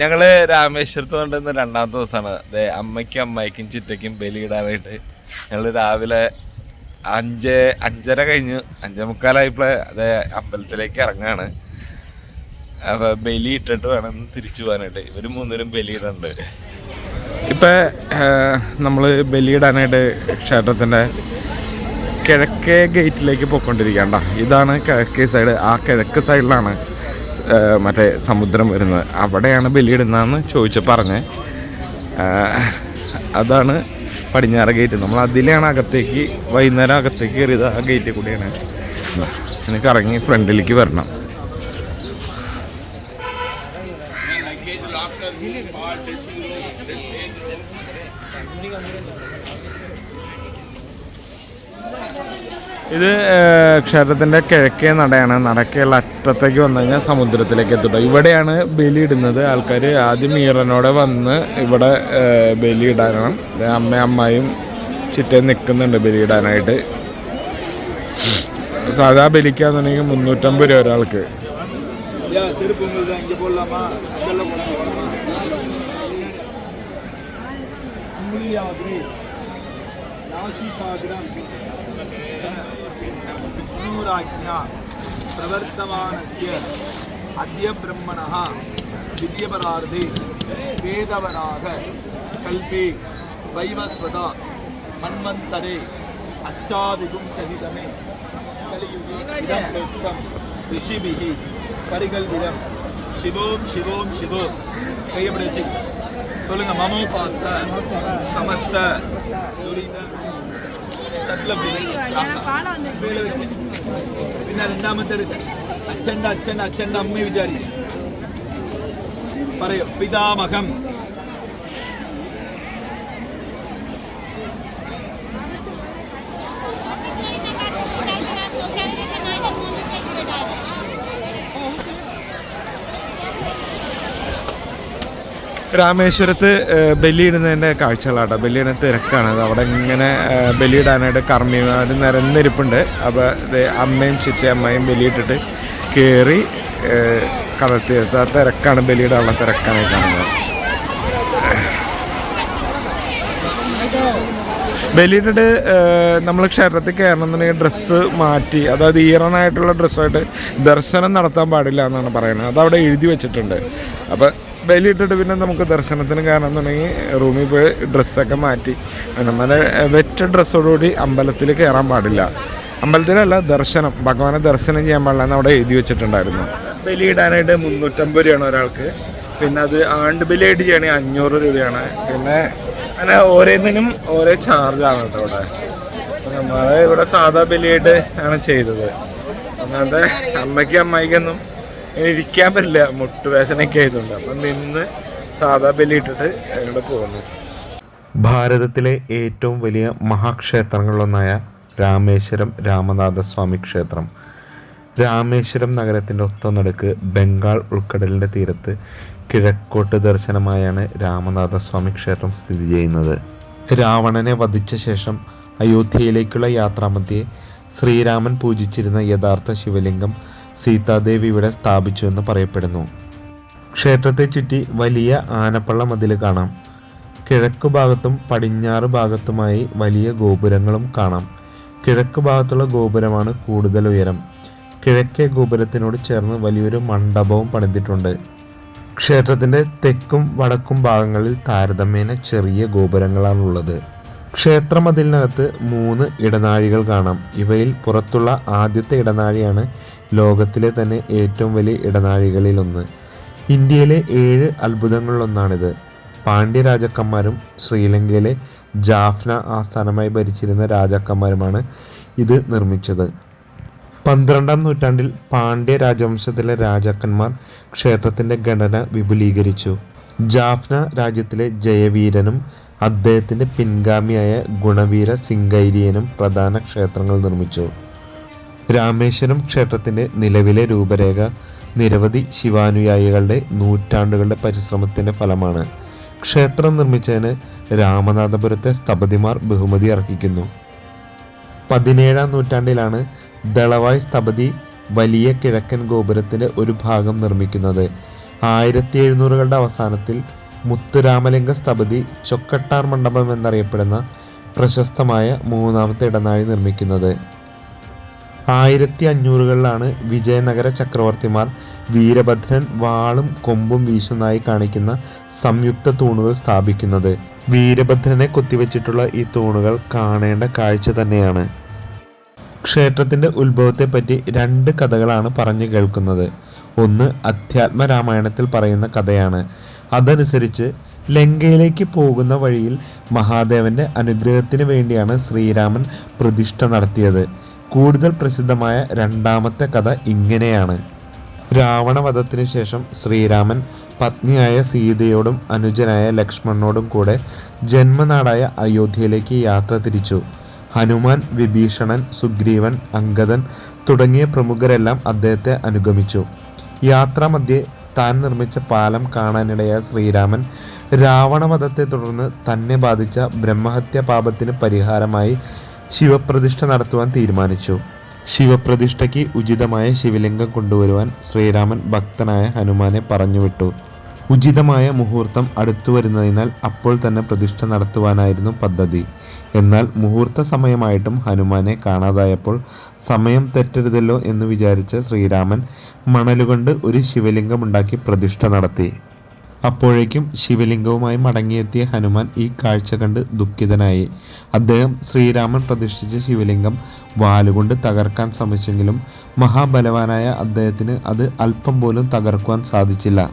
ഞങ്ങൾ രാമേശ്വരത്ത് കൊണ്ടുവന്ന രണ്ടാമത്തെ ദിവസമാണ്. അതെ അമ്മയ്ക്കും അമ്മായിക്കും ചിറ്റയ്ക്കും ബലിയിടാനായിട്ട് ഞങ്ങൾ രാവിലെ അഞ്ച് അഞ്ചര കഴിഞ്ഞ് അഞ്ചേ മുക്കാലായപ്പോൾ അതെ അമ്പലത്തിലേക്ക് ഇറങ്ങാണ്. അപ്പൊ ബലി ഇട്ടിട്ട് വേണം തിരിച്ചു പോകാനായിട്ട്. ഇവർ മൂന്നേരും ബലിയിടുന്നുണ്ട് ഇപ്പൊ നമ്മൾ ബലിയിടാനായിട്ട് ക്ഷേത്രത്തിന്റെ കിഴക്കേ ഗേറ്റിലേക്ക് പോയിക്കൊണ്ടിരിക്കണ്ട ഇതാണ് കിഴക്കേ സൈഡ് ആ കിഴക്ക് സൈഡിലാണ് മറ്റേ സമുദ്രം വരുന്നത്. അവിടെയാണ് ബലിയിടുന്നതെന്ന് ചോദിച്ച് പറഞ്ഞ്. അതാണ് പടിഞ്ഞാറ് ഗേറ്റ് നമ്മൾ അതിലാണ് അകത്തേക്ക് വൈകുന്നേരം അകത്തേക്ക് കയറിയത്. ആ ഗേറ്റിൽ കൂടിയാണ്. എനിക്ക് ഇറങ്ങി ഫ്രണ്ടിലേക്ക് വരണം. ഇത് ക്ഷേത്രത്തിന്റെ കിഴക്കേ നടയാണ്. നടക്കുള്ള അറ്റത്തേക്ക് വന്നു കഴിഞ്ഞാൽ സമുദ്രത്തിലേക്ക് എത്തുക ഇവിടെയാണ് ബലിയിടുന്നത് ആൾക്കാർ ആദ്യം ഈറനോടെ വന്ന് ഇവിടെ ബലിയിടാനാണ് അമ്മ അമ്മായും ചിറ്റേ നിൽക്കുന്നുണ്ട് ബലിയിടാനായിട്ട് സാധാ ബലിക്കാന്നുണ്ടെങ്കിൽ മുന്നൂറ്റമ്പത് രൂപ ഒരാൾക്ക്. Yeah, agree. ஆசிதாகிரம் விஷ்ணுராஜ்யா பிரவர்த்தமானசிய அத்திய பிரம்மணா வித்யபரார்த்தி ஸ்வேதவராக கல்பி வைவஸ்வதா மன்வந்தரே அஷ்டாவிகும் சகிதமே. கலியுகம் ரிஷிபிகி கரிகல்விடம் சிவோம் சிவோம் சிவோம். கையப்படி வச்சு சொல்லுங்க மமோ பார்த்த சமஸ்த துரித. പിന്നെ രണ്ടാമത്തെ അച്ഛന്റെ അച്ഛൻ അച്ഛന്റെ അമ്മ വിചാരിക്കും. പറയോ. പിതാമഹം. രാമേശ്വരത്ത് ബലിയിടുന്നതിന്റെ കാഴ്ചകളാട്ടോ. ബലിയിടുന്ന തിരക്കാണ്. അത് അവിടെ ഇങ്ങനെ ബലിയിടാനായിട്ട് കർമ്മിമാർ നിരന്നിരിപ്പുണ്ട്. അപ്പോൾ ഇത് അമ്മയും ചിറ്റ അമ്മയും ബലിയിട്ടിട്ട് കയറി കടത്തിയെടുത്ത് ആ തിരക്കാണ്. ബലിയിടാനുള്ള തിരക്കാണ് കാണുന്നത്. ബലിയിട്ടിട്ട് നമ്മൾ ക്ഷേത്രത്തിൽ കയറണം എന്നുണ്ടെങ്കിൽ ഡ്രസ്സ് മാറ്റി അതായത് ഈറനായിട്ടുള്ള ഡ്രസ്സായിട്ട് ദർശനം നടത്താൻ പാടില്ല എന്നാണ് പറയുന്നത്. അതവിടെ എഴുതി വെച്ചിട്ടുണ്ട്. അപ്പോൾ ബലിയിട്ടിട്ട് പിന്നെ നമുക്ക് ദർശനത്തിന് കയറണമെന്നുണ്ടെങ്കിൽ റൂമിൽ പോയി ഡ്രസ്സൊക്കെ മാറ്റി. നമ്മുടെ വെറ്റ ഡ്രസ്സോടുകൂടി അമ്പലത്തിൽ കയറാൻ പാടില്ല. അമ്പലത്തിലല്ല ദർശനം. ഭഗവാനെ ദർശനം ചെയ്യാൻ പാടില്ല എന്ന് അവിടെ എഴുതി വെച്ചിട്ടുണ്ടായിരുന്നു. ബലിയിടാനായിട്ട് മുന്നൂറ്റമ്പത് രൂപയാണ് ഒരാൾക്ക്. പിന്നെ അത് ആണ്ട് ബലിയായിട്ട് ചെയ്യണമെങ്കിൽ അഞ്ഞൂറ് രൂപയാണ്. പിന്നെ അങ്ങനെ ഓരോന്നിനും ഓരോ ചാർജാണ് കേട്ടോ ഇവിടെ. നമ്മൾ ഇവിടെ സാധാ ബലിയായിട്ട് ആണ് ചെയ്തത്. അങ്ങനത്തെ അമ്മയ്ക്കും അമ്മായിക്കൊന്നും ഇരിക്കാൻ പറ്റില്ല. മുട്ടുവേദനയൊക്കെ ആയതുകൊണ്ട്. അപ്പം നിന്ന് സാധാ ബലി ഇട്ടിട്ട് ഇവിടെ പോകുന്നു ഭാരതത്തിലെ ഏറ്റവും വലിയ മഹാക്ഷേത്രങ്ങളിലൊന്നായ രാമേശ്വരം രാമനാഥസ്വാമി ക്ഷേത്രം. രാമേശ്വരം നഗരത്തിന്റെ ഒത്തനടുക്ക് ബംഗാൾ ഉൾക്കടലിന്റെ തീരത്ത് കിഴക്കോട്ട് ദർശനമായാണ് രാമനാഥസ്വാമി ക്ഷേത്രം സ്ഥിതി ചെയ്യുന്നത്. രാവണനെ വധിച്ച ശേഷം അയോധ്യയിലേക്കുള്ള യാത്രാമധ്യേ ശ്രീരാമൻ പൂജിച്ചിരുന്ന യഥാർത്ഥ ശിവലിംഗം സീതാദേവി ഇവിടെ സ്ഥാപിച്ചു എന്ന് പറയപ്പെടുന്നു. ക്ഷേത്രത്തെ ചുറ്റി വലിയ ആനപ്പള്ള മതിൽ കാണാം. കിഴക്ക് ഭാഗത്തും പടിഞ്ഞാറ് ഭാഗത്തുമായി വലിയ ഗോപുരങ്ങളും കാണാം. കിഴക്ക് ഭാഗത്തുള്ള ഗോപുരമാണ് കൂടുതൽ ഉയരം. കിഴക്കേ ഗോപുരത്തിനോട് ചേർന്ന് വലിയൊരു മണ്ഡപവും പണിതിട്ടുണ്ട്. ക്ഷേത്രത്തിന്റെ തെക്കും വടക്കും ഭാഗങ്ങളിൽ താരതമ്യേന ചെറിയ ഗോപുരങ്ങളാണുള്ളത്. ക്ഷേത്രമതിലിനകത്ത് മൂന്ന് ഇടനാഴികൾ കാണാം. ഇവയിൽ പുറത്തുള്ള ആദ്യത്തെ ഇടനാഴിയാണ് ലോകത്തിലെ തന്നെ ഏറ്റവും വലിയ ഇടനാഴികളിലൊന്ന്. ഇന്ത്യയിലെ ഏഴ് അത്ഭുതങ്ങളിലൊന്നാണിത്. പാണ്ഡ്യ രാജാക്കന്മാരും ശ്രീലങ്കയിലെ ജാഫ്ന ആസ്ഥാനമായി ഭരിച്ചിരുന്ന രാജാക്കന്മാരുമാണ് ഇത് നിർമ്മിച്ചത്. പന്ത്രണ്ടാം നൂറ്റാണ്ടിൽ പാണ്ഡ്യ രാജവംശത്തിലെ രാജാക്കന്മാർ ക്ഷേത്രത്തിന്റെ ഘടന വിപുലീകരിച്ചു. ജാഫ്ന രാജ്യത്തിലെ ജയവീരനും അദ്ദേഹത്തിന്റെ പിൻഗാമിയായ ഗുണവീര സിംഗൈരിയനും പ്രധാന ക്ഷേത്രങ്ങൾ നിർമ്മിച്ചു. രാമേശ്വരം ക്ഷേത്രത്തിന്റെ നിലവിലെ രൂപരേഖ നിരവധി ശിവാനുയായികളുടെ നൂറ്റാണ്ടുകളുടെ പരിശ്രമത്തിന്റെ ഫലമാണ്. ക്ഷേത്രം നിർമ്മിച്ചതിന് രാമനാഥപുരത്തെ സ്ഥപതിമാർ ബഹുമതി അർഹിക്കുന്നു. പതിനേഴാം നൂറ്റാണ്ടിലാണ് ദളവായ് സ്ഥപതി വലിയ കിഴക്കൻ ഗോപുരത്തിന്റെ ഒരു ഭാഗം നിർമ്മിക്കുന്നത്. ആയിരത്തി എഴുന്നൂറുകളുടെ അവസാനത്തിൽ മുത്തുരാമലിംഗ സ്ഥപതി ചൊക്കട്ടാർ മണ്ഡപം എന്നറിയപ്പെടുന്ന പ്രശസ്തമായ മൂന്നാമത്തെ ഇടനാഴി നിർമ്മിക്കുന്നത്. ആയിരത്തി അഞ്ഞൂറുകളിലാണ് വിജയനഗര ചക്രവർത്തിമാർ വീരഭദ്രൻ വാളും കൊമ്പും വീശുന്നതായി കാണിക്കുന്ന സംയുക്ത തൂണുകൾ സ്ഥാപിക്കുന്നത്. വീരഭദ്രനെ കൊത്തിവെച്ചിട്ടുള്ള ഈ തൂണുകൾ കാണേണ്ട കാഴ്ച തന്നെയാണ്. ക്ഷേത്രത്തിന്റെ ഉത്ഭവത്തെപ്പറ്റി രണ്ട് കഥകളാണ് പറഞ്ഞു കേൾക്കുന്നത്. ഒന്ന് അധ്യാത്മരാമായണത്തിൽ പറയുന്ന കഥയാണ്. അതനുസരിച്ച് ലങ്കയിലേക്ക് പോകുന്ന വഴിയിൽ മഹാദേവന്റെ അനുഗ്രഹത്തിന് വേണ്ടിയാണ് ശ്രീരാമൻ പ്രതിഷ്ഠ നടത്തിയത്. കൂടുതൽ പ്രസിദ്ധമായ രണ്ടാമത്തെ കഥ ഇങ്ങനെയാണ്. രാവണവധത്തിന് ശേഷം ശ്രീരാമൻ പത്നിയായ സീതയോടും അനുജനായ ലക്ഷ്മണനോടും കൂടെ ജന്മനാടായ അയോധ്യയിലേക്ക് യാത്ര തിരിച്ചു. ഹനുമാൻ വിഭീഷണൻ സുഗ്രീവൻ അങ്കദൻ തുടങ്ങിയ പ്രമുഖരെല്ലാം അദ്ദേഹത്തെ അനുഗമിച്ചു. യാത്രാമധ്യേ താൻ നിർമ്മിച്ച പാലം കാണാനിടയായ ശ്രീരാമൻ രാവണവധത്തെ തുടർന്ന് തന്നെ ബാധിച്ച ബ്രഹ്മഹത്യ പാപത്തിന് പരിഹാരമായി ശിവപ്രതിഷ്ഠ നടത്തുവാൻ തീരുമാനിച്ചു. ശിവപ്രതിഷ്ഠയ്ക്ക് ഉചിതമായ ശിവലിംഗം കൊണ്ടുവരുവാൻ ശ്രീരാമൻ ഭക്തനായ ഹനുമാനെ പറഞ്ഞുവിട്ടു. ഉചിതമായ മുഹൂർത്തം അടുത്തു വരുന്നതിനാൽ അപ്പോൾ തന്നെ പ്രതിഷ്ഠ നടത്തുവാനായിരുന്നു പദ്ധതി. എന്നാൽ മുഹൂർത്ത സമയമായിട്ടും ഹനുമാനെ കാണാതായപ്പോൾ സമയം തെറ്റരുതല്ലോ എന്ന് വിചാരിച്ച ശ്രീരാമൻ മണലുകൊണ്ട് ഒരു ശിവലിംഗമുണ്ടാക്കി പ്രതിഷ്ഠ നടത്തി. അപ്പോഴേക്കും ശിവലിംഗവുമായി മടങ്ങിയെത്തിയ ഹനുമാൻ ഈ കാഴ്ച കണ്ട് ദുഃഖിതനായി. അദ്ദേഹം ശ്രീരാമൻ പ്രതിഷ്ഠിച്ച ശിവലിംഗം വാലുകൊണ്ട് തകർക്കാൻ ശ്രമിച്ചെങ്കിലും മഹാബലവാനായ അദ്ദേഹത്തിന് അത് അല്പം പോലും തകർക്കുവാൻ സാധിച്ചില്ല.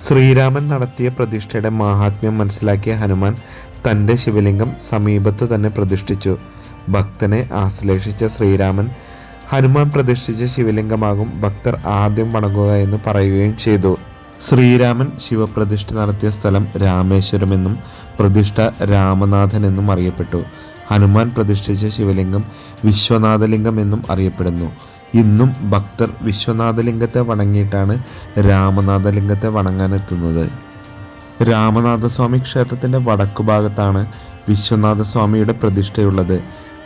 ശ്രീരാമൻ നടത്തിയ പ്രതിഷ്ഠയുടെ മഹാത്മ്യം മനസ്സിലാക്കിയ ഹനുമാൻ തന്റെ ശിവലിംഗം സമീപത്ത് തന്നെ പ്രതിഷ്ഠിച്ചു. ഭക്തനെ ആശ്ലേഷിച്ച ശ്രീരാമൻ ഹനുമാൻ പ്രതിഷ്ഠിച്ച ശിവലിംഗമാകും ഭക്തർ ആദ്യം വണങ്ങുക എന്ന് പറയുകയും ചെയ്തു. ശ്രീരാമൻ ശിവപ്രതിഷ്ഠ നടത്തിയ സ്ഥലം രാമേശ്വരമെന്നും പ്രതിഷ്ഠ രാമനാഥൻ എന്നും അറിയപ്പെട്ടു. ഹനുമാൻ പ്രതിഷ്ഠിച്ച ശിവലിംഗം വിശ്വനാഥലിംഗം എന്നും അറിയപ്പെടുന്നു. ഇന്നും ഭക്തർ വിശ്വനാഥലിംഗത്തെ വണങ്ങിയിട്ടാണ് രാമനാഥലിംഗത്തെ വണങ്ങാനെത്തുന്നത്. രാമനാഥസ്വാമി ക്ഷേത്രത്തിന്റെ വടക്കു ഭാഗത്താണ് വിശ്വനാഥസ്വാമിയുടെ പ്രതിഷ്ഠയുള്ളത്.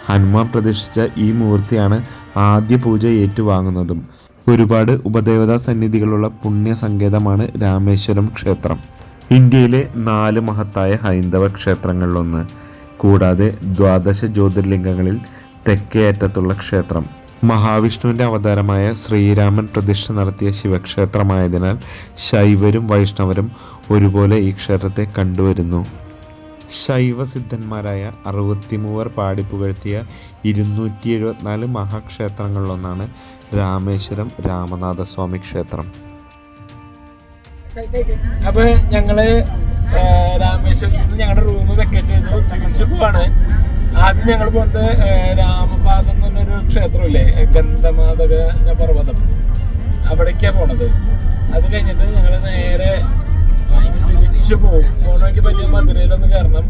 ഹനുമാൻ പ്രതിഷ്ഠിച്ച ഈ മൂർത്തിയാണ് ആദ്യ പൂജ ഏറ്റുവാങ്ങുന്നതും. ഒരുപാട് ഉപദേവതാ സന്നിധികളുള്ള പുണ്യ സങ്കേതമാണ് രാമേശ്വരം ക്ഷേത്രം. ഇന്ത്യയിലെ നാല് മഹത്തായ ഹൈന്ദവ ക്ഷേത്രങ്ങളിലൊന്ന് കൂടാതെ ദ്വാദശ ജ്യോതിർലിംഗങ്ങളിൽ തെക്കേ അറ്റത്തുള്ള ക്ഷേത്രം. മഹാവിഷ്ണുവിന്റെ അവതാരമായ ശ്രീരാമൻ പ്രതിഷ്ഠ നടത്തിയ ശിവക്ഷേത്രമായതിനാൽ ശൈവരും വൈഷ്ണവരും ഒരുപോലെ ഈ ക്ഷേത്രത്തെ കണ്ടുവരുന്നു. ശൈവസിദ്ധന്മാരായ അറുപത്തിമൂവർ പാടിപ്പുകഴ്ത്തിയ ഇരുന്നൂറ്റി എഴുപത്തിനാല് മഹാക്ഷേത്രങ്ങളിലൊന്നാണ് രാമേശ്വരം രാമനാഥസ്വാമി ക്ഷേത്രം. അപ്പൊ ഞങ്ങൾ രാമേശ്വരത്ത് ഞങ്ങളുടെ റൂം വെക്കേറ്റ് ചെയ്തു. തിരിച്ചു പോവാണ്. ആദ്യം ഞങ്ങൾ പോകുന്നത് രാമപാദം എന്ന് പറഞ്ഞൊരു ക്ഷേത്രമില്ലേ? ഗന്ധമാതക പർവതം. അവിടേക്കാണ് പോണത്. അത് കഴിഞ്ഞിട്ട് ഞങ്ങൾ നേരെ തിരിച്ചു പോകും പോണെങ്കിൽ പറ്റിയ മധുരയിലൊന്ന് കയറണം.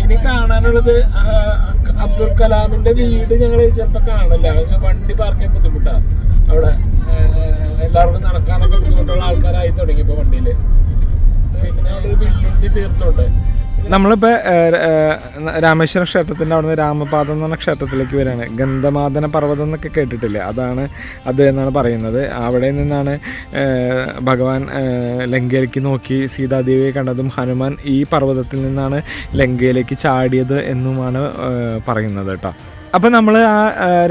ഇനി കാണാനുള്ളത് അബ്ദുൽ കലാമിന്റെ വീട് ഞങ്ങൾ ചിലപ്പോ കാണില്ല. വണ്ടി പാർക്ക് ബുദ്ധിമുട്ടാ. അവിടെ എല്ലാവർക്കും നടക്കാനൊക്കെ ബുദ്ധിമുട്ടുള്ള ആൾക്കാരായി തുടങ്ങി ഇപ്പൊ വണ്ടിയിൽ. പിന്നെ അവിടെ വില്ലുണ്ടി തീർത്തുണ്ട്. നമ്മളിപ്പോൾ രാമേശ്വരം ക്ഷേത്രത്തിന്റെ അവിടുന്ന് രാമപാദം എന്ന് പറഞ്ഞ ക്ഷേത്രത്തിലേക്ക് വരികയാണ്. ഗന്ധമാദന പർവതം എന്നൊക്കെ കേട്ടിട്ടില്ലേ? അതാണ് അത് എന്നാണ് പറയുന്നത്. അവിടെ നിന്നാണ് ഭഗവാൻ ലങ്കയിലേക്ക് നോക്കി സീതാദേവിയെ കണ്ടതും ഹനുമാൻ ഈ പർവതത്തിൽ നിന്നാണ് ലങ്കയിലേക്ക് ചാടിയത് എന്നുമാണ് പറയുന്നത് കേട്ടോ. അപ്പോൾ നമ്മൾ ആ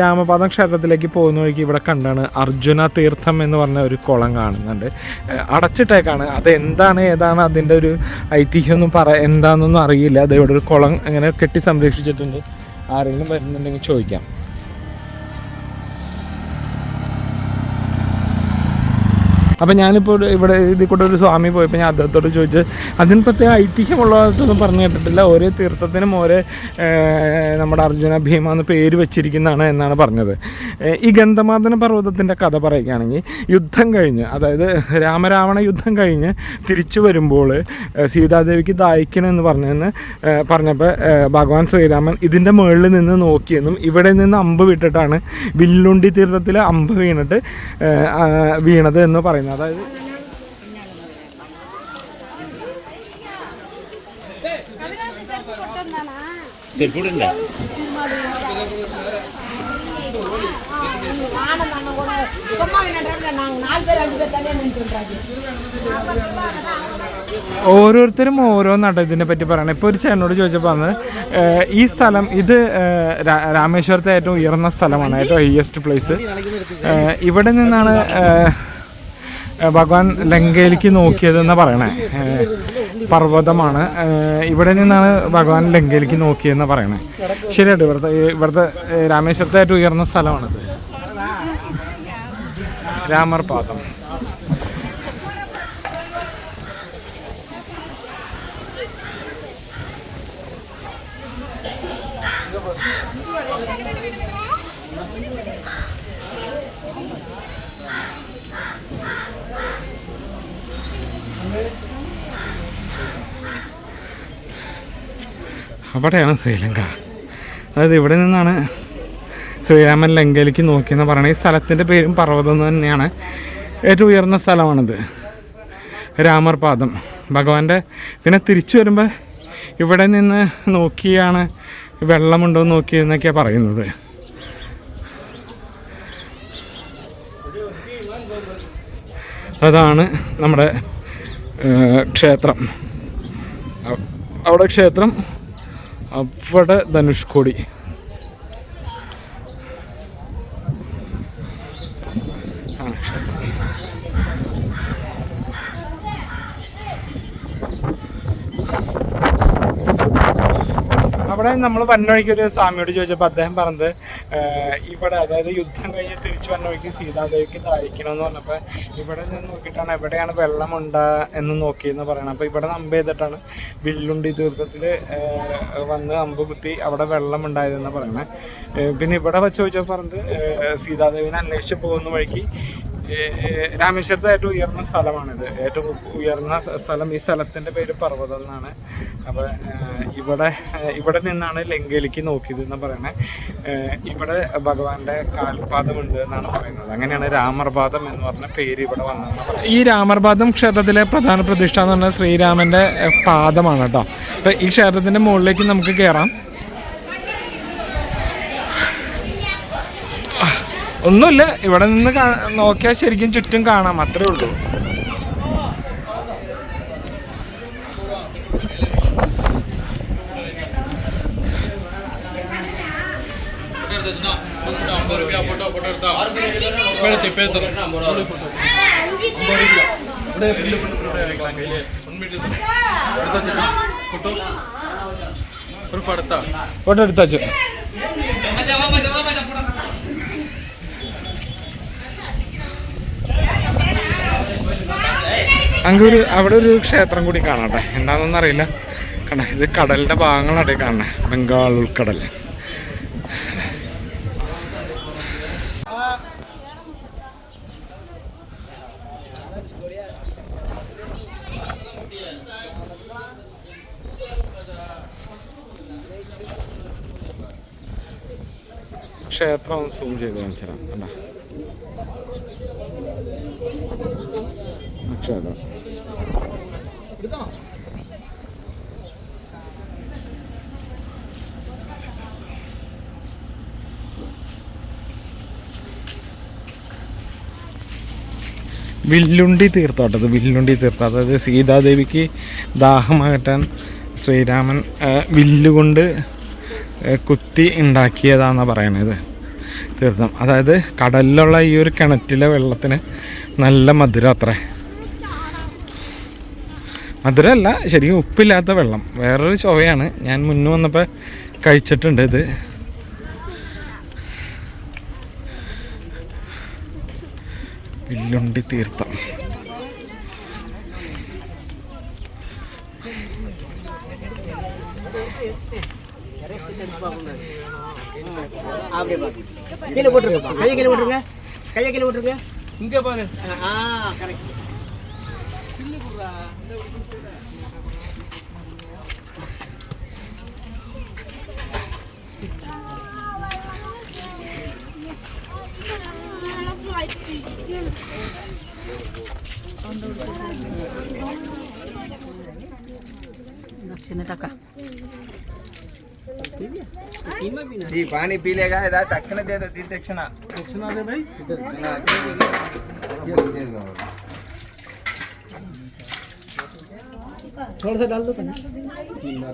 രാമപാദം ക്ഷേത്രത്തിലേക്ക് പോകുന്ന വഴിക്ക് ഇവിടെ കണ്ടാണ് അർജുന തീർത്ഥം എന്ന് പറഞ്ഞ ഒരു കുളം കാണുന്നുണ്ട്. അടച്ചിട്ടേക്കാണ്. അത് എന്താണ് ഏതാണ് അതിന്റെ ഒരു ഐതിഹ്യമൊന്നും പറ എന്താണെന്നൊന്നും അറിയില്ല. അത് ഇവിടെ ഒരു കുളം ഇങ്ങനെ കെട്ടി സംരക്ഷിച്ചിട്ടുണ്ട്. ആരെങ്കിലും വരുന്നുണ്ടെങ്കിൽ ചോദിക്കാം. അപ്പം ഞാനിപ്പോൾ ഇവിടെ ഇതിൽ കൂടെ ഒരു സ്വാമി പോയപ്പോൾ ഞാൻ അദ്ദേഹത്തോട് ചോദിച്ചു അതിന് പ്രത്യേക ഐതിഹ്യമുള്ളതൊന്നും പറഞ്ഞു കേട്ടിട്ടില്ല. ഓരോ തീർത്ഥത്തിനും ഓരോ നമ്മുടെ അർജുന ഭീമ എന്ന് പേര് വെച്ചിരിക്കുന്നതാണ് എന്നാണ് പറഞ്ഞത്. ഈ ഗന്ധമാദന പർവതത്തിന്റെ കഥ പറയുകയാണെങ്കിൽ യുദ്ധം കഴിഞ്ഞ് അതായത് രാമരാവണ യുദ്ധം കഴിഞ്ഞ് തിരിച്ചു വരുമ്പോൾ സീതാദേവിക്ക് ദാഹിക്കണം എന്ന് പറഞ്ഞെന്ന് പറഞ്ഞപ്പോൾ ഭഗവാൻ ശ്രീരാമൻ ഇതിന്റെ മുകളിൽ നിന്ന് നോക്കിയെന്നും ഇവിടെ നിന്ന് അമ്പ് വിട്ടിട്ടാണ് വില്ലുണ്ടി തീർത്ഥത്തിൽ അമ്പ് വീണിട്ട് വീണത് എന്ന് പറയുന്നത്. പറയുന്നത് അതായത് ചെരുപ്പുണ്ടോ ഓരോരുത്തരും ഓരോന്നാട്ടോ ഇതിനെ പറ്റി പറയണം. ഇപ്പൊ ഒരു ചേട്ടനോട് ചോദിച്ചപ്പോ അന്ന് ഈ സ്ഥലം ഇത് രാമേശ്വരത്തെ ഏറ്റവും ഉയർന്ന സ്ഥലമാണ് ഏറ്റവും ഹയസ്റ്റ് പ്ലേസ് ഇവിടെ നിന്നാണ് ഭഗവാൻ ലങ്കയിലേക്ക് നോക്കിയതെന്ന് പറയണേ. പർവതമാണ്. ഇവിടെ നിന്നാണ് ഭഗവാൻ ലങ്കയിലേക്ക് നോക്കിയതെന്ന് പറയണേ. ശരിയായിട്ട് ഇവിടുത്തെ ഇവിടുത്തെ രാമേശ്വരത്തെ ഏറ്റവും ഉയർന്ന സ്ഥലമാണിത്. രാമർ പാദം. അവിടെയാണ് ശ്രീലങ്ക. അതായത് ഇവിടെ നിന്നാണ് ശ്രീരാമൻ ലങ്കയിലേക്ക് നോക്കിയെന്ന് പറയുന്നത്. ഈ സ്ഥലത്തിന്റെ പേരും പർവതം തന്നെയാണ്. ഏറ്റവും ഉയർന്ന സ്ഥലമാണിത്. രാമർ പാദം. ഭഗവാന്റെ പിന്നെ തിരിച്ചു വരുമ്പോൾ ഇവിടെ നിന്ന് നോക്കിയാണ് വെള്ളമുണ്ടോ എന്ന് നോക്കിയെന്നൊക്കെയാണ് പറയുന്നത്. അതാണ് നമ്മുടെ ക്ഷേത്രം. അവിടെ ക്ഷേത്രം അവിടെ ധനുഷ്കോടി അവിടെ നമ്മൾ വന്ന വഴിക്ക് ഒരു സ്വാമിയോട് ചോദിച്ചപ്പോൾ അദ്ദേഹം പറഞ്ഞത് ഇവിടെ അതായത് യുദ്ധം കഴിഞ്ഞ് തിരിച്ചു വന്ന വഴിക്ക് സീതാദേവിക്ക് ധരിക്കണം എന്ന് പറഞ്ഞപ്പോൾ ഇവിടെ നിന്ന് നോക്കിയിട്ടാണ് എവിടെയാണ് വെള്ളമുണ്ട എന്ന് നോക്കിയെന്ന് പറയണം. അപ്പോൾ ഇവിടെ അമ്പ് ചെയ്തിട്ടാണ് വില്ലുണ്ടി തീർത്ഥത്തിൽ വന്ന് അമ്പ് കുത്തി അവിടെ വെള്ളം ഉണ്ടായതെന്ന് പറയണേ പിന്നെ ഇവിടെ വെച്ച് ചോദിച്ചപ്പോൾ പറഞ്ഞത് സീതാദേവിനെ അന്വേഷിച്ച് പോകുന്ന വഴിക്ക് രാമേശ്വരത്തെ ഏറ്റവും ഉയർന്ന സ്ഥലമാണിത്. ഏറ്റവും ഉയർന്ന സ്ഥലം ഈ സ്ഥലത്തിന്റെ പേര് പർവതം എന്നാണ്. അപ്പോൾ ഇവിടെ ഇവിടെ നിന്നാണ് ലങ്കയിലേക്ക് നോക്കിയത് എന്ന് പറയുന്നത് ഇവിടെ ഭഗവാന്റെ കാൽപാദമുണ്ട് എന്നാണ് പറയുന്നത്. അങ്ങനെയാണ് രാമർപാദം എന്ന് പറഞ്ഞ പേര് ഇവിടെ വന്നത് ഈ രാമർപാദം ക്ഷേത്രത്തിലെ പ്രധാന പ്രതിഷ്ഠ എന്ന് പറഞ്ഞാൽ ശ്രീരാമന്റെ പാദമാണ് കേട്ടോ. അപ്പോൾ ഈ ക്ഷേത്രത്തിന്റെ മുകളിലേക്ക് നമുക്ക് കയറാം ഒന്നുമില്ല ഇവിടെ നിന്ന് നോക്കിയാൽ ശരിക്കും ചുറ്റും കാണാം അത്രേ ഉള്ളൂ ഫോട്ടോ എടുത്തു ഒരു അവിടെ ഒരു ക്ഷേത്രം കൂടി കാണട്ടെ. എന്താണെന്നൊന്നും അറിയില്ല. കണ്ട ഇത് കടലിന്റെ ഭാഗങ്ങളാണ് കാണണേ ബംഗാൾ ഉൾക്കടൽ. ക്ഷേത്രം സൂം ചെയ്ത് കാണിച്ചു തരാം കണ്ട? ക്ഷേത്രം വില്ലുണ്ടി തീർത്ഥാട്ടത് വില്ലുണ്ടി തീർത്ഥം അതായത് സീതാദേവിക്ക് ദാഹമകറ്റാൻ ശ്രീരാമൻ വില്ലുകൊണ്ട് കുത്തി ഉണ്ടാക്കിയതാണെന്നാണ് പറയണത്. തീർത്ഥം അതായത് കടലിലുള്ള ഈ ഒരു കിണറ്റിലെ വെള്ളത്തിന് നല്ല മധുരം അത്രേ. മധുരമല്ല ശരിക്കും ഉപ്പില്ലാത്ത വെള്ളം വേറൊരു ചൊവയാണ് ഞാൻ മുന്നേ വന്നപ്പോൾ കഴിച്ചിട്ടുണ്ട് ഇത് വില്ലുണ്ടി തീർത്ഥം கீழே போட்டுருங்கப்பா கையை கீழே போட்டுருங்க கையை கீழே போட்டுருங்க இங்கே பாரு ஆ கரெக்ட் दक्षिण टका जी पानी पी लेगा इधर दक्षिण दे दो दक्षिणा दक्षिणा दे भाई थोड़ा सा डाल दो तीन तीन बार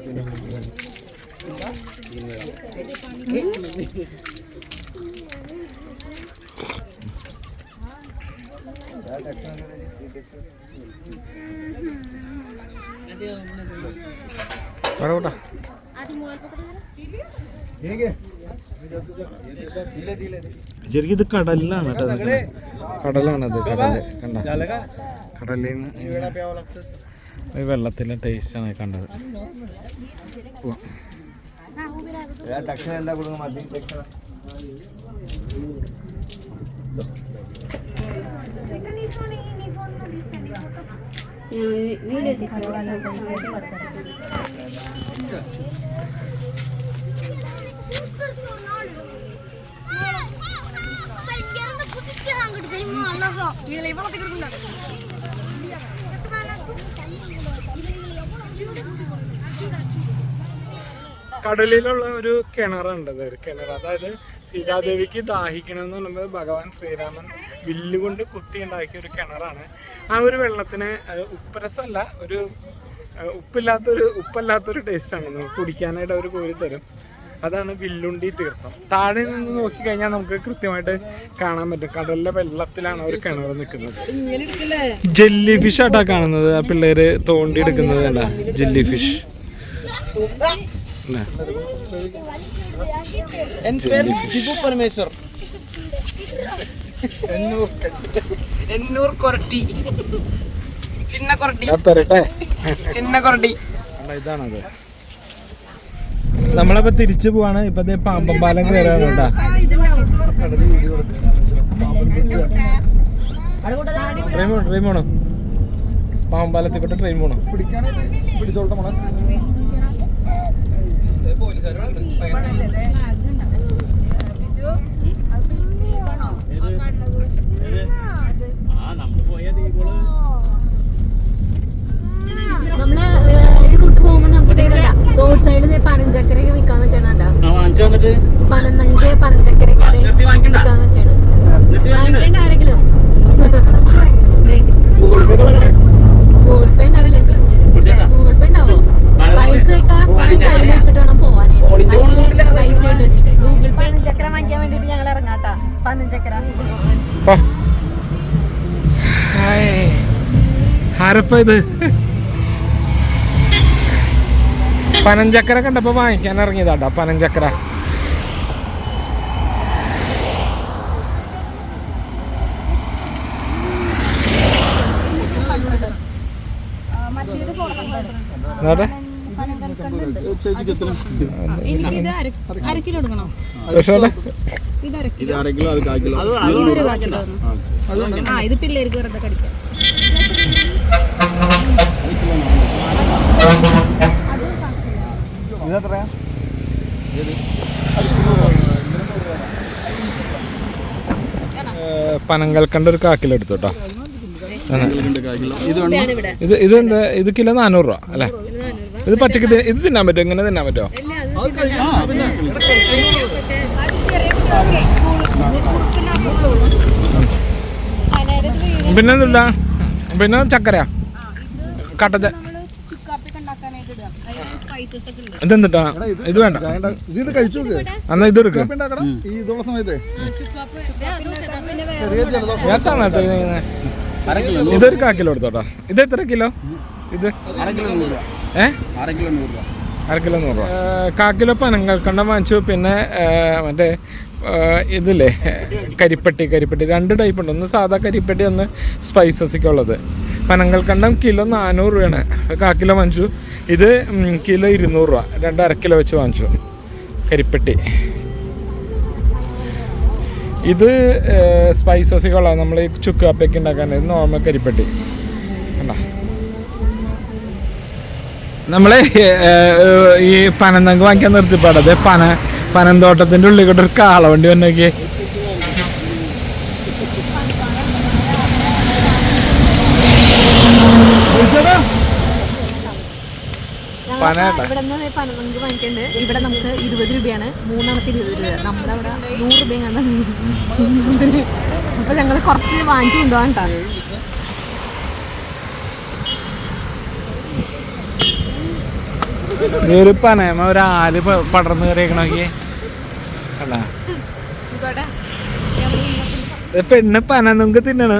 परौठा। ശരിക്കും ഇത് കടലിലാണ് കേട്ടോ കടലാണത് കടൽ. കണ്ട. കടലിൽ നിന്ന് ഈ വെള്ളത്തിന്റെ ടേസ്റ്റാണ് കണ്ടത്. ദക്ഷിണ എന്താ കൊടുക്കും ദക്ഷിണ వీడియో తీసుకున్నాను இதில் இவ்வளோ இருக்குண்டா കടലിലുള്ള ഒരു കിണറുണ്ട് ഉണ്ട്. ഒരു കിണർ. അതായത് സീതാദേവിക്ക് ദാഹിക്കണം എന്ന് പറയുമ്പോൾ ഭഗവാൻ ശ്രീരാമൻ വില്ലുകൊണ്ട് കുത്തി ഉണ്ടാക്കിയ ഒരു കിണറാണ്. ആ ഒരു വെള്ളത്തിന് ഉപ്പരസമല്ല ഒരു ഉപ്പില്ലാത്തൊരു ഉപ്പല്ലാത്തൊരു ടേസ്റ്റാണ് നമുക്ക് കുടിക്കാനായിട്ട് അവർ കോരി തരും. അതാണ് വില്ലുണ്ടി തീർത്ഥം. താഴെ നിന്ന് നോക്കിക്കഴിഞ്ഞാൽ നമുക്ക് കൃത്യമായിട്ട് കാണാൻ പറ്റും. കടലിലെ വെള്ളത്തിലാണ് അവർ കിണർ നിൽക്കുന്നത്. ജെല്ലി ഫിഷ് ആട്ടാ കാണുന്നത്. ആ പിള്ളേര് തോണ്ടി എടുക്കുന്നത് അല്ല ജെല്ലി ഫിഷ് അല്ലേ? എന്റെ പേര് ടിപ്പു പരമേശ്വർ. എണ്ണൂർ കൊരട്ടി. ചിന്ന കൊരട്ടി. പെരട്ടെ. ചിന്ന കൊരട്ടി. ഇതാണത്. നമ്മളിപ്പോ തിരിച്ചു പോവാണ്. ഇപ്പൊ ദേ പാമ്പം പാലം കയറാണ് കേട്ടാ. ട്രെയിൻ പോണോ? ട്രെയിൻ പോണോ? പാമ്പം പാലത്തിൽ കൂടെ ട്രെയിൻ പോണോ? നമ്മൾ ഈ റൂട്ട് പോകുമ്പോ നമുക്ക് റോഡ് സൈഡിൽ പനഞ്ചക്കരയൊക്കെ വിൽക്കാന്ന് വെച്ചാണ് പനന്നങ്ക് പനഞ്ചക്കരയൊക്കെ വിൽക്കാന്ന് വെച്ചാണ്. വാങ്ങിക്കണ്ട? ആരെങ്കിലും? ഗൂഗിൾ പേ ഉണ്ടാവില്ല? ഗൂഗിൾ ആരപ്പ ഇത് പനഞ്ചക്കര കണ്ടപ്പോ വാങ്ങിക്കാൻ ഇറങ്ങിയതാട്ടോ പനഞ്ചക്കര. നോട്ടെ എനിക്കിത് അര കിലോ എടുക്കണം? ഇത് അര കിലോ. ഇതൊരു കാ ആ ഇത് പിള്ളേർക്ക് വെറുതെ കടിക്കാം. ഇതെത്രയാ പനങ്കൽക്കണ്ട ഒരു കാക്കിലോ എടുത്തോട്ടോ ഇത് ഇത് ഇത് എന്താ ഇത് കിലോ നാനൂറ് രൂപ അല്ലേ? ഇത് പച്ചക്ക് ഇത് തിന്നാൻ പറ്റുമോ? ഇങ്ങനെ തിന്നാൻ പറ്റുമോ? കുട്ടികൾക്ക് പിന്നെ എന്തില്ല പിന്നെ ചക്കര. കട്ടത്തെ. ഇതെന്തിട്ടാ? ഇത് വേണ്ട. ഇത് കഴിച്ചു എന്നാ ഇത് എടുക്കുക ഇതൊരു കാ കിലോ എടുത്തോട്ടോ. ഇത് എത്ര കിലോ? ഇത് അര കിലോ അര കിലോ നൂറ് രൂപ. കാ കിലോ വാങ്ങിച്ചു പിന്നെ മറ്റേ ഇതില്ലേ കരിപ്പട്ടി കരിപ്പട്ടി രണ്ട് ടൈപ്പ് ഉണ്ട്. ഒന്ന് സാധാ കരിപ്പെട്ടി ഒന്ന് സ്പൈസസ് ഒക്കെ ഉള്ളത്. പനങ്ങൾക്കണ്ടം കിലോ നാനൂറ് രൂപയാണ്. കാ കിലോ വാങ്ങിച്ചു. ഇത് കിലോ ഇരുന്നൂറ് രൂപ. രണ്ട് അര കിലോ വെച്ച് വാങ്ങിച്ചു. കരിപ്പെട്ടി. ഇത് സ്പൈസസ് ഒക്കെ ഉള്ളത്. നമ്മൾ ഈ ചുക്ക് കപ്പയൊക്കെ ഉണ്ടാക്കാൻ നോർമൽ കരിപ്പട്ടി കണ്ടോ നമ്മളെ ഈ പനന്തങ്ക് വാങ്ങിക്കാൻ നിർത്തിപ്പാടത് പന പനന്തോട്ടത്തിന്റെ ഉള്ളിൽ കൂടെ ഒരു കാളവണ്ടി ഇവിടെ നിന്ന് വാങ്ങിക്കണ്ട്. ഇവിടെ നമുക്ക് ഇരുപത് രൂപയാണ്. മൂന്നെണ്ണത്തിന് ഇരുപത് രൂപ. നമ്മുടെ അവിടെ നൂറ് രൂപയും കണ്ട അപ്പൊ ഞങ്ങൾ കുറച്ച് വാങ്ങിച്ചു കൊണ്ടുപോകാൻ കേട്ടോ. ഒരു പനയമ്മ ഒരു ആൽ പടർന്ന് കയറിയേക്കണോക്കിയേ അല്ല. പെണ്ണ് പന നമുക്ക് തിന്നണ്.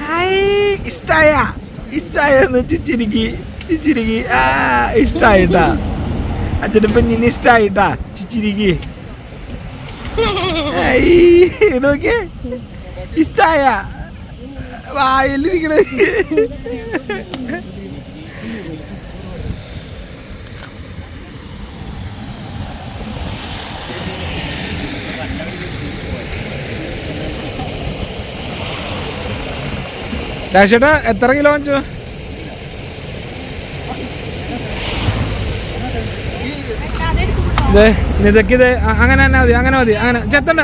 ഹായ് ഇഷ്ടായ. ഇഷ്ടായ എന്ന് ചിച്ചിരിക്കി ചിച്ചിരിക്കി. ആ ഇഷ്ടായിട്ടാ. അച്ഛന്റെ പെണ്ണിന് ഇഷ്ടായിട്ടാ ചിച്ചിരിക്കി. നോക്കിയേ ഇഷ്ടായ. വായിലിരിക്കണ. രാശേട്ടാ എത്ര കിലോ വാങ്ങിച്ചു? ഇത് നിതക്ക് ഇത് അങ്ങനെ തന്നെ മതി അങ്ങനെ മതി അങ്ങനെ. ചെത്തണ്ട.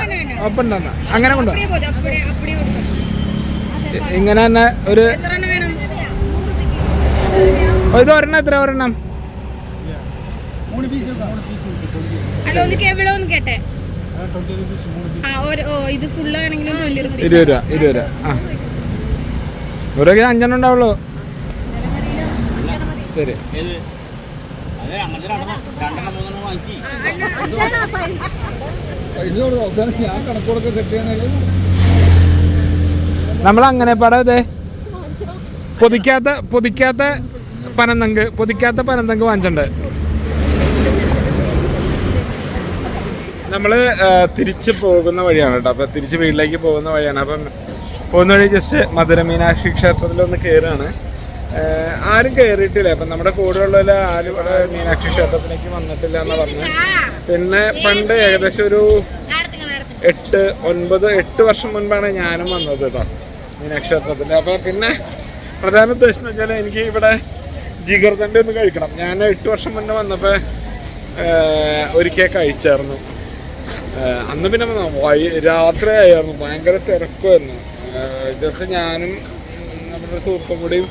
ഒപ്പം തന്നെ അങ്ങനെ കൊണ്ടോ. ഇങ്ങനെ തന്നെ ഒരു ഇത് ഒരെണ്ണം എത്ര ഒരെണ്ണം? ഇരുപത് രൂപ ഇരുപത് രൂപ. ആ. ഒരു കിലോ അഞ്ചെണ്ണം ഉണ്ടാവുള്ളൂ. ശരി. നമ്മൾ അങ്ങനെ പടം പൊതിക്കാത്ത പൊതിക്കാത്ത പനന്തങ്ക് പൊതിക്കാത്ത പനന്തങ്ക് വാങ്ങിച്ചിട്ടുണ്ട്. നമ്മൾ തിരിച്ച് പോകുന്ന വഴിയാണ് കേട്ടോ. അപ്പം തിരിച്ച് വീട്ടിലേക്ക് പോകുന്ന വഴിയാണ്. അപ്പം പോകുന്ന വഴി ജസ്റ്റ് മധുര മീനാക്ഷി ക്ഷേത്രത്തിൽ ഒന്ന് കയറുകയാണ് ആരും കയറിയിട്ടില്ല അപ്പം നമ്മുടെ കൂടെയുള്ള ആരും മീനാക്ഷി ക്ഷേത്രത്തിലേക്ക് വന്നിട്ടില്ല എന്ന് പറഞ്ഞു പിന്നെ പണ്ട് ഏകദേശം ഒരു എട്ട് ഒൻപത് എട്ട് വർഷം മുൻപാണ് ഞാനും വന്നത് കേട്ടോ ക്ഷേത്രത്തിൽ അപ്പോൾ പിന്നെ പ്രധാന ഉദ്ദേശം എന്ന് വെച്ചാൽ എനിക്ക് ഇവിടെ ജിഗർദണ്ഡ ഒന്ന് കഴിക്കണം. ഞാൻ എട്ട് വർഷം മുന്നേ വന്നപ്പോൾ ഒരിക്കൽ കഴിച്ചായിരുന്നു അന്ന് പിന്നെ വൈ- രാത്രിയായിരുന്നു. ഭയങ്കര തിരക്കുമായിരുന്നു ജസ്റ്റ് ഞാനും നമ്മുടെ സുഹൃത്തും കൂടിയും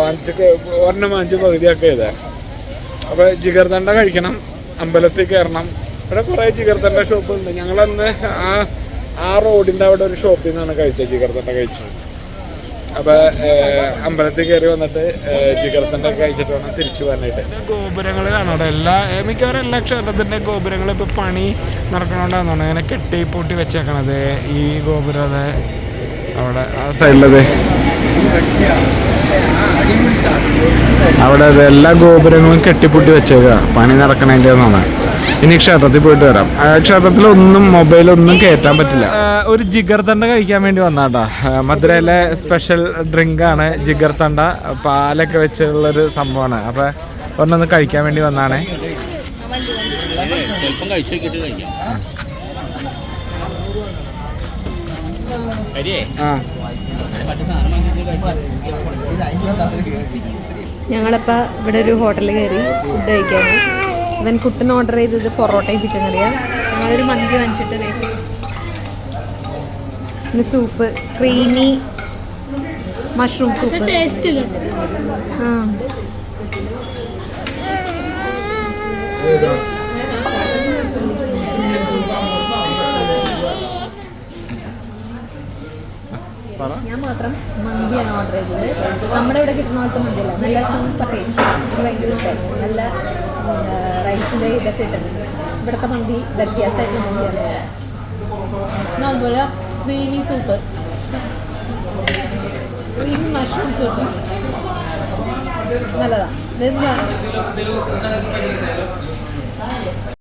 വാങ്ങിച്ച് ഒരെണ്ണം വാങ്ങിച്ച് പകുതിയൊക്കെ ചെയ്തേ അപ്പോൾ ജിഗർദണ്ഡ കഴിക്കണം അമ്പലത്തിൽ കയറണം. ഇവിടെ കുറേ ജിഗർദണ്ഡ ഷോപ്പ് ഉണ്ട് ഞങ്ങളന്ന് ആ ആ റോഡിന്റെ അവിടെ ഒരു ഷോപ്പിൽ നിന്നാണ് കഴിച്ചത് ജിഗർദണ്ഡ കഴിച്ചത്. അപ്പോൾ അമ്പലത്തിൽ കയറി വന്നിട്ട് ജിഗർദണ്ഡ കഴിച്ചിട്ട് വേണം തിരിച്ചു പോകാനായിട്ട് ഗോപുരങ്ങൾ കാണാം എല്ലാ മിക്കവാറും എല്ലാ ക്ഷേത്രത്തിന്റെ ഗോപുരങ്ങളും ഇപ്പോൾ പണി നടക്കണോണ്ടാന്നാണ് ഇങ്ങനെ കെട്ടി പൂട്ടി വെച്ചേക്കണത് ഈ ഗോപുരം അവിടെ ആ സൈഡിലത്. അവിടെ അത് എല്ലാ ഗോപുരങ്ങളും കെട്ടിപ്പൊട്ടി വെച്ചേക്കുക പണി നടക്കണതിന്റെ ഒന്നാണ് ഇനി ക്ഷേത്രത്തിൽ പോയിട്ട് വരാം. ആ ക്ഷേത്രത്തിൽ ഒന്നും മൊബൈലൊന്നും കയറ്റാൻ പറ്റില്ല. ഒരു ജിഗർ തണ്ട കഴിക്കാൻ വേണ്ടി വന്നാട്ടാ. മധുരയിലെ സ്പെഷ്യൽ ഡ്രിങ്ക് ആണ് ജിഗർ തണ്ട. പാലൊക്കെ വെച്ചുള്ളൊരു സംഭവമാണ്. അപ്പൊ ഒന്നൊന്ന് കഴിക്കാൻ വേണ്ടി വന്നാണേ. കഴിച്ചു ഞങ്ങളിപ്പോൾ ഇവിടെ ഒരു ഹോട്ടലിൽ കയറി ഫുഡ് കഴിക്കാണ് ഇവൻ കുട്ടൻ ഓർഡർ ചെയ്തത് പൊറോട്ടയും ചിക്കൻ കറിയാണ് ഞങ്ങളൊരു മന്തി വാങ്ങിച്ചിട്ട്. പിന്നെ സൂപ്പ് ക്രീമി മഷ്റൂം സൂപ്പ് ആ. ഞാൻ മാത്രം മന്തിയാണ് ഓർഡർ ചെയ്തത്. നമ്മുടെ ഇവിടെ കിട്ടുന്ന പോലത്തെ മന്തിയല്ല. നല്ല സൂപ്പർ ടേസ്റ്റ് എനിക്ക് ഭയങ്കര ഇഷ്ടമായിരുന്നു നല്ല റൈസിന്റെ ഇതൊക്കെ ഇട്ടിട്ടുണ്ട് ഇവിടുത്തെ മന്തി വ്യത്യാസമായിട്ടുള്ള മന്തിയാണ് അതുപോലെ creamy soup creamy mushroom soup നല്ലതാണ്